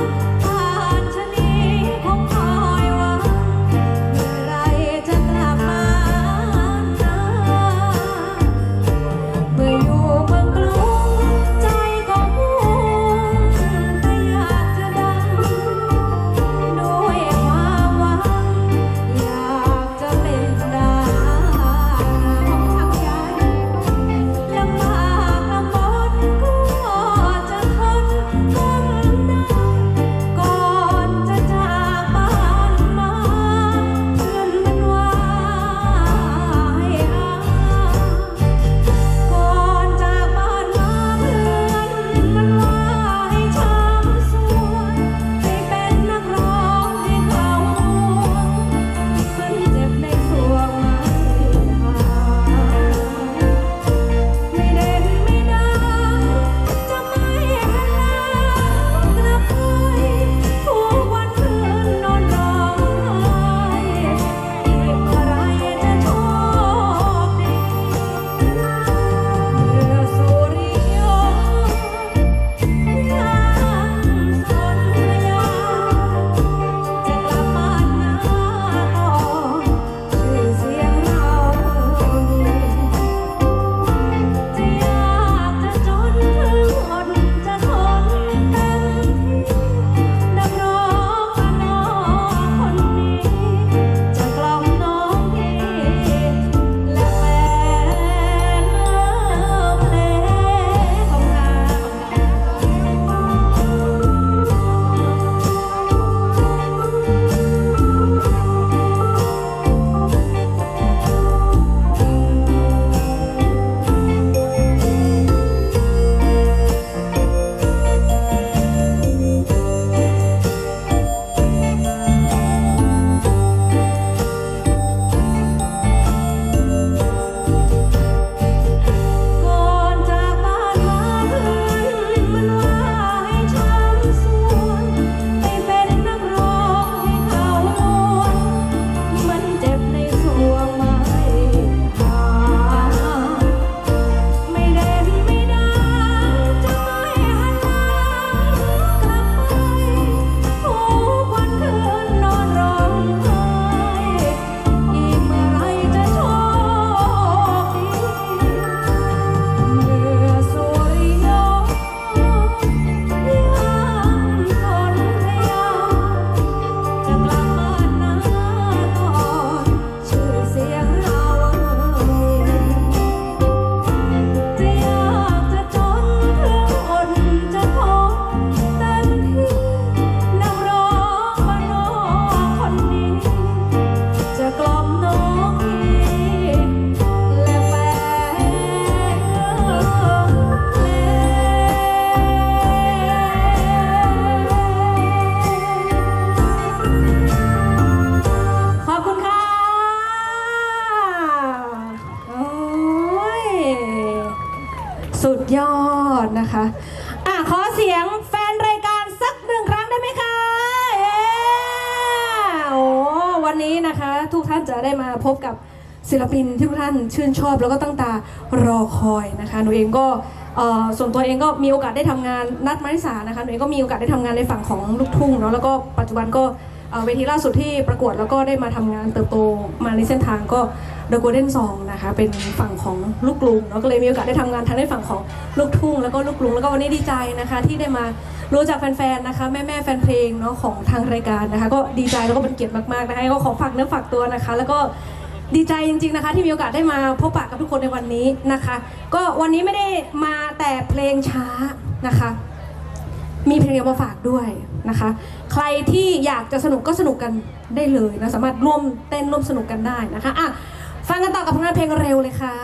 you. วันนี้นะคะ ทุกท่านจะได้มาพบกับศิลปินที่ทุกท่านชื่นชอบแล้วก็ตั้งตารอคอยนะคะหนูเองก็ส่วนตัวเองก็มีโอกาสได้ทำงานนัดมาริสานะคะหนูเองก็มีโอกาสได้ทำงานในฝั่งของลูกทุ่งเนาะแล้วก็ปัจจุบันก็เอ่อเวทีล่าสุดที่ประกวดแล้วก็ได้มาทำงานเติบโตมาในเส้นทางก็ The Golden Song นะคะ เป็นฝั่งของลูกกรุงแล้วก็เลยมีโอกาสได้ทำงานทั้งในฝั่งของลูกทุ่งแล้วก็ลูกกรุงแล้วก็วันนี้ดีใจนะคะ ที่ได้มารู้จักแฟนๆนะคะ แม่ๆแฟนเพลงเนาะของทางรายการนะคะ ก็ดีใจแล้วก็เป็นเกียรติมากๆนะคะก็ขอฝากเนื้อฝากตัวนะคะ แล้วก็ดีใจจริงๆนะคะ ที่มีโอกาสได้มาพบปะกับทุกคนในวันนี้นะคะ ก็วันนี้ไม่ได้มาแต่เพลงช้านะคะ มีเพลงมาฝากด้วยนะคะ ใครที่อยากจะสนุกก็สนุกกันได้เลยนะสามารถร่วมเต้นร่วมสนุกกันได้นะคะอะ ฟังกันต่อกับผลงานเพลงเร็วเลยค่ะ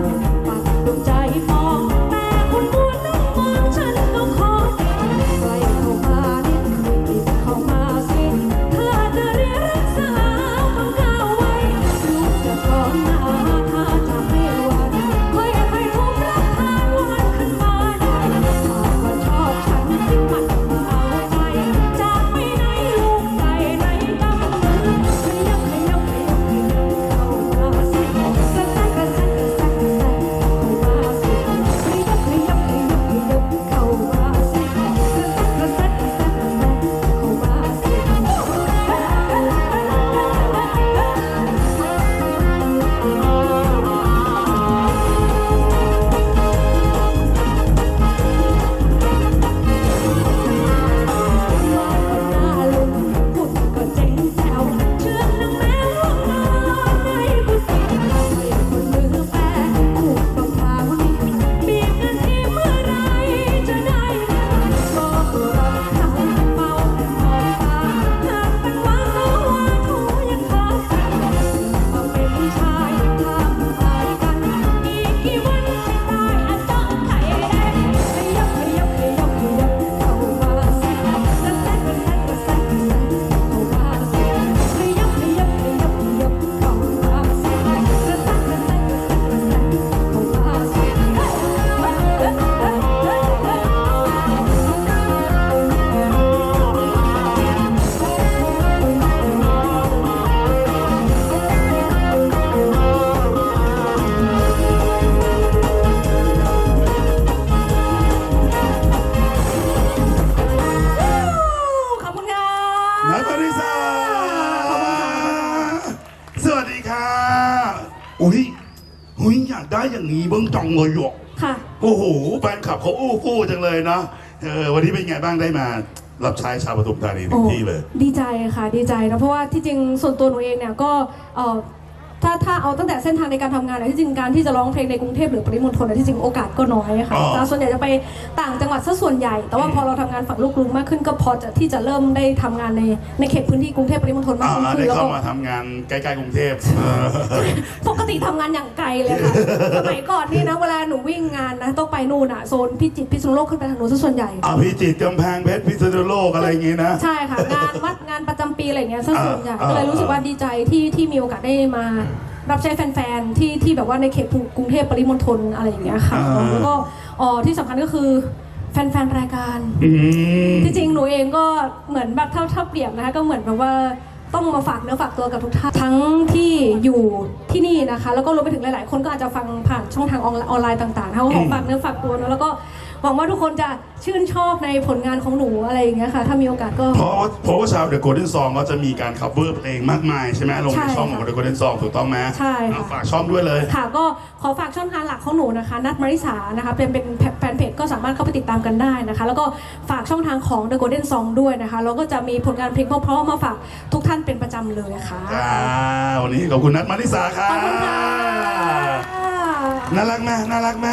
love. หุยหุยอยากได้อย่างนี้เบิ้งจองเลยหยกค่ะ โอ้โหแฟนคลับเขาอู้ฟู่จังเลยนะเออวันนี้เป็นไงบ้างได้มา รับใช้ชาวปทุมธานีถึงที่เลย ดีใจค่ะ ดีใจนะเพราะว่าที่จริงส่วนตัวหนูเองเนี่ยก็เอ่อ ถ้าถ้าเอาตั้งแต่เส้นทางในการทำงานเนี่ยที่จริงการที่จะร้องเพลงในกรุงเทพหรือปริมณฑลเนี่ยที่จริงโอกาสก็น้อยค่ะอ๋อ แต่ส่วนใหญ่จะไปต่างจังหวัดซะส่วนใหญ่ แต่ว่าพอเราทำงานฝั่งลูกกรุงมากขึ้นก็พอจะที่จะเริ่มได้ทำงานในในเขตพื้นที่กรุงเทพปริมณฑลมากอ่าขึ้นได้แล้วเข้าก็ มาทำงานใกล้ๆกรุงเทพเออ ปกติทำงานอย่างไกลเลยค่ะ สมัยก่อนนี่นะเวลาหนูวิ่งงานนะต้องไปนู่นอะโซนพิจิตรพิษณุโลกขึ้นไปทางนู้นซะส่วนใหญ่อ่าพิจิตรกำแพงเพชรพิษณุโลกอะไรอย่างงี้นะ ใช่ค่ะ งานวัดงานประจำปีอะไรอย่างเงี้ยซะส่วนใหญ่อ่าก็เลยรู้สึกว่าดีใจที่ที่มีโอกาสได้มา รับใช้แฟนๆที่ที่แบบว่าในเขตกรุงเทพปริมณฑลอะไรอย่างเงี้ยค่ะอ่า แล้วก็อ๋อที่สำคัญก็คือแฟนๆรายการ อืม ที่จริงหนูเองก็เหมือนแบบเท่าเท่าเปรียบนะคะก็เหมือนแบบว่าต้องมาฝากเนื้อฝากตัวกับทุกท่านทั้งที่อยู่ที่นี่นะคะ แล้วก็รวมไปถึงหลาย ๆ คนก็อาจจะฟังผ่านช่องทางออนออนไลน์ต่างๆนะคะก็ขอฝากเนื้อฝากตัวเนอะแล้วก็ หวังว่าทุกคนจะชื่นชอบในผลงานของหนูอะไรอย่างเงี้ยค่ะ ถ้ามีโอกาสก็ เพราะว่าเพราะว่าชาวเดอะโกลเด้นซองก็จะมีการ cover เพลงมากมายใช่ไหมลงในใช่ช่องของเดอะโกลเด้นซองถูกต้องไหมใช่ค่ะ อะฝากช่องด้วยเลย ค่ะก็ขอฝากช่องทางหลักของหนูนะคะ นัดมาริสานะคะเป็นเป็นแฟนเพจก็สามารถเข้าไปติดตามกันได้นะคะ แล้วก็ฝากช่องทางของ The Golden Song ด้วยนะคะ แล้วก็จะมีผลงานเพลงเพราะๆมาฝากทุกท่านเป็นประจำเลยค่ะ จ้าวันนี้ขอบคุณนัทมาริสาค่ะขอบคุณค่ะ น่ารักไหมน่ารักไหม